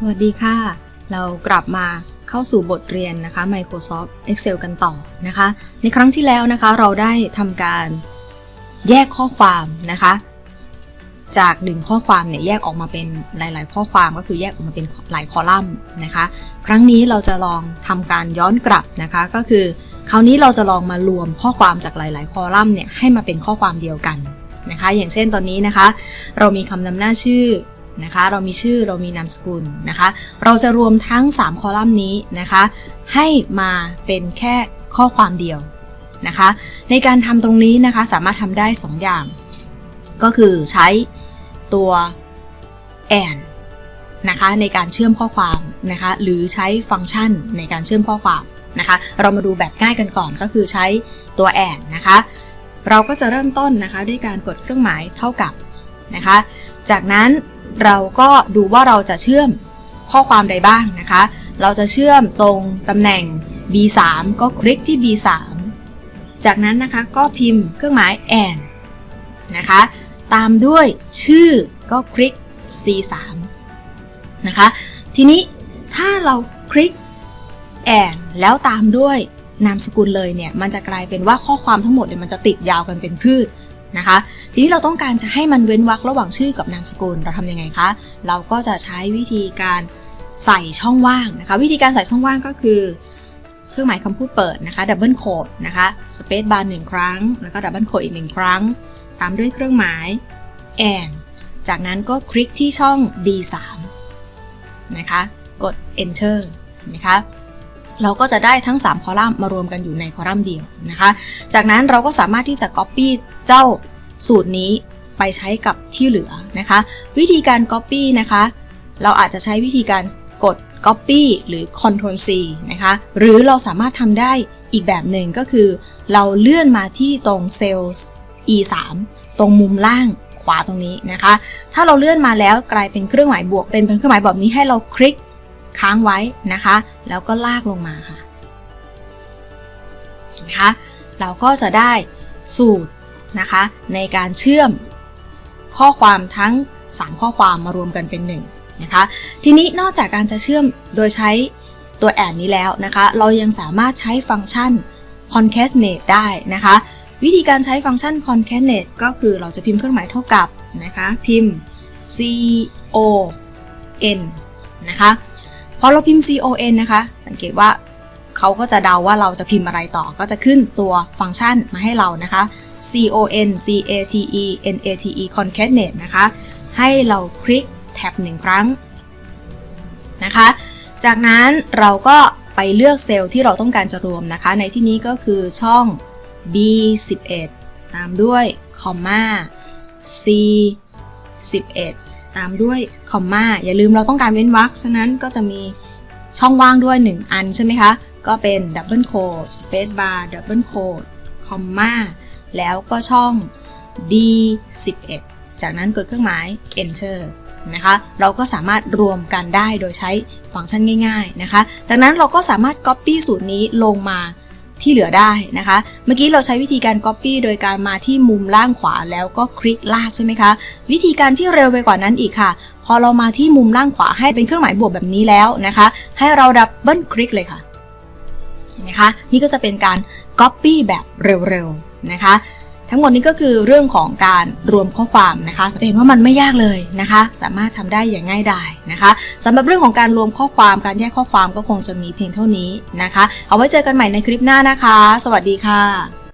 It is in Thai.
สวัสดีค่ะ เรากลับมาเข้าสู่บทเรียนนะคะ Microsoft Excel กันต่อนะคะ ในครั้งที่แล้วนะคะเราได้ทำการแยกข้อความนะคะ จากหนึ่งข้อความเนี่ยแยกออกมาเป็นหลาย ๆ ข้อความก็คือแยกออกมาเป็นหลายคอลัมน์นะคะ ครั้งนี้เราจะลองทำการย้อนกลับนะคะ ก็คือ คราวนี้เราจะลองมารวมข้อความจากหลาย ๆ คอลัมน์เนี่ยให้มาเป็นข้อความเดียวกันนะคะ อย่างเช่นตอนนี้นะคะ เรามีคำนำหน้าชื่อ นะคะ เรามีชื่อเรามีนามสกุลนะคะ เราจะรวมทั้ง 3 คอลัมน์นี้นะคะ ให้มาเป็นแค่ข้อความเดียวนะคะ ในการทำตรงนี้นะคะสามารถทำได้ 2 อย่าง ก็คือใช้ตัว and นะคะในการเชื่อมข้อความนะคะหรือใช้ฟังก์ชันในการเชื่อมข้อความนะคะเรามาดูแบบง่ายกันก่อนก็คือใช้ตัว and นะคะเราก็จะเริ่มต้นนะคะด้วยการกดเครื่องหมายเท่ากับนะคะจากนั้น เราก็ดูว่าเราจะเชื่อมข้อความใดบ้างนะคะ เราจะเชื่อมตรงตำแหน่ง B3 ก็คลิกที่ B3 จากนั้นนะคะก็พิมพ์เครื่องหมาย and นะคะ ตามด้วยชื่อก็คลิก C3 นะคะ ทีนี้ถ้าเราคลิก and แล้วตามด้วยนามสกุลเลยเนี่ย มันจะกลายเป็นว่าข้อความทั้งหมดเนี่ยมันจะติดยาวกันเป็นพืช นะคะ ทีนี้เราต้องการจะให้มันเว้นวรรคระหว่างชื่อกับนามสกุลเราทำยังไงคะ เราก็จะใช้วิธีการใส่ช่องว่างนะคะ วิธีการใส่ช่องว่างก็คือเครื่องหมายคำพูดเปิดนะคะดับเบิลโคดนะคะสเปซบาร์หนึ่งครั้ง แล้วก็ดับเบิลโคดอีกหนึ่งครั้ง ตามด้วยเครื่องหมาย and จากนั้นก็คลิกที่ช่อง D3 นะคะ กด enter นะคะ เราก็จะได้ทั้ง 3 คอลัมน์มารวมกันอยู่ในคอลัมน์เดียวนะคะ จากนั้นเราก็สามารถที่จะ Copy เจ้าสูตรนี้ไปใช้กับที่เหลือนะคะ วิธีการ Copy นะคะ เราอาจจะใช้วิธีการกด Copy หรือ Ctrl C นะคะ หรือเราสามารถทำได้อีกแบบหนึ่งก็คือ เราเลื่อนมาที่ตรงเซลล์ E3 ตรงมุมล่างขวาตรงนี้นะคะ ถ้าเราเลื่อนมาแล้วกลายเป็นเครื่องหมายบวกเป็นเครื่องหมายแบบนี้ให้เราคลิก ค้างไว้นะคะ แล้วก็ลากลงมาค่ะนะคะเราก็จะได้สูตรนะคะในการเชื่อมข้อความทั้ง 3 ข้อความมารวมกันเป็น1นะคะทีนี้นอกจากการจะเชื่อมโดยใช้ตัวแอนนี้แล้วนะคะ เรายังสามารถใช้ฟังก์ชัน concatenate ได้นะคะ วิธีการใช้ฟังก์ชัน concatenate ก็คือเราจะพิมพ์เครื่องหมายเท่ากับนะคะ พิมพ์ c o n นะคะ พอเราพิมพ์ c o n นะคะ สังเกตว่าเขาก็จะเดาว่าเราจะพิมพ์อะไรต่อ ก็จะขึ้นตัวฟังก์ชันมาให้เรานะคะ c o n c a t e n a t e concatenate นะคะ ให้เราคลิกแท็บหนึ่งครั้งนะคะ จากนั้นเราก็ไปเลือกเซลล์ที่เราต้องการจะรวมนะคะ ในที่นี้ก็คือช่อง B11 ตามด้วยคอมมา C11 ตามด้วยคอมมาอย่าลืมเราต้องการเว้นวรรคฉะนั้นก็จะมีช่องว่างด้วย 1 อันใช่ไหมคะ ก็เป็นดับเบิลโคดสเปซบาร์ดับเบิลโคดคอมมาแล้วก็ช่อง D11 จากนั้นกดเครื่องหมาย enter นะคะ เราก็สามารถรวมกันได้โดยใช้ฟังก์ชันง่าย ๆนะคะ จากนั้นเราก็สามารถ Copy สูตรนี้ลงมา ที่เหลือได้นะคะ เมื่อกี้เราใช้วิธีการ Copy โดยการมาที่มุมล่างขวาแล้วก็คลิกลากใช่ไหมคะ วิธีการที่เร็วไปกว่านั้นอีกค่ะ พอเรามาที่มุมล่างขวาให้เป็นเครื่องหมายบวกแบบนี้แล้วนะคะ ให้เราดับเบิลคลิกเลยค่ะเห็นไหมคะนี่ก็จะเป็นการ Copy แบบเร็วๆนะคะ ทั้งหมดนี้ก็คือเรื่องของการรวมข้อความนะคะจะเห็นว่ามันไม่ยากเลยนะคะ สามารถทำได้อย่างง่ายดายนะคะสำหรับเรื่องของการรวมข้อความการแยกข้อความก็คงจะมีเพียงเท่านี้นะคะ เอาไว้เจอกันใหม่ในคลิปหน้านะคะ สวัสดีค่ะ